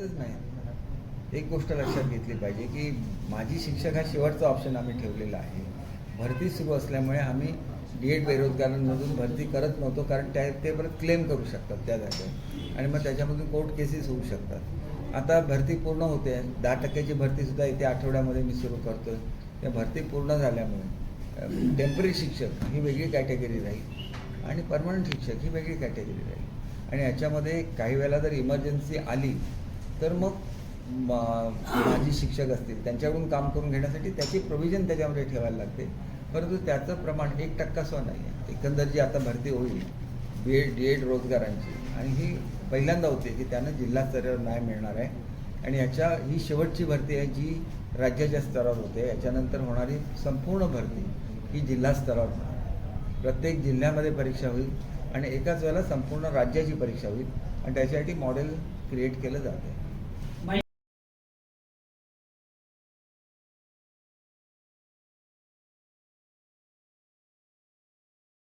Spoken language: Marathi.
शकतच नाही. एक गोष्ट लक्षात घेतली पाहिजे की माजी शिक्षक हा शेवटचा ऑप्शन आम्ही ठेवलेला आहे. भरती सुरू असल्यामुळे आम्ही डी एड बेरोजगारांमधून भरती करत नव्हतो कारण त्या ते परत क्लेम करू शकतात त्या जागेवर. आणि मग त्याच्यामधून कोर्ट केसेस होऊ शकतात. आता भरती पूर्ण होते. दहा टक्क्याची भरतीसुद्धा येत्या आठवड्यामध्ये मी सुरू करतो त्या भरती पूर्ण झाल्यामुळे टेंपररी शिक्षक ही वेगळी कॅटेगरी राहील आणि परमनंट शिक्षक ही वेगळी कॅटेगरी राहील. आणि याच्यामध्ये काही वेळेला जर इमर्जन्सी आली तर मग म- माजी शिक्षक असतील त्यांच्याकडून काम करून घेण्यासाठी त्याची प्रोव्हिजन त्याच्यामध्ये ठेवायला लागते. परंतु त्याचं प्रमाण एक टक्का सुद्धा नाही आहे. एकंदर जी आता भरती होईल बी एड डी एड रोजगारांची. आणि ही पहिल्यांदा होते की त्यांना जिल्हा स्तरावर न्याय मिळणार आहे. आणि याच्या ही शेवटची भरती आहे जी राज्याच्या स्तरावर होते. याच्यानंतर होणारी संपूर्ण भरती ही जिल्हा स्तरावर होणार प्रत्येक जिल्ह्यामध्ये परीक्षा होईल आणि एकाच वेळेला संपूर्ण राज्याची परीक्षा होईल. आणि त्याच्यासाठी मॉडेल क्रिएट केलं जाते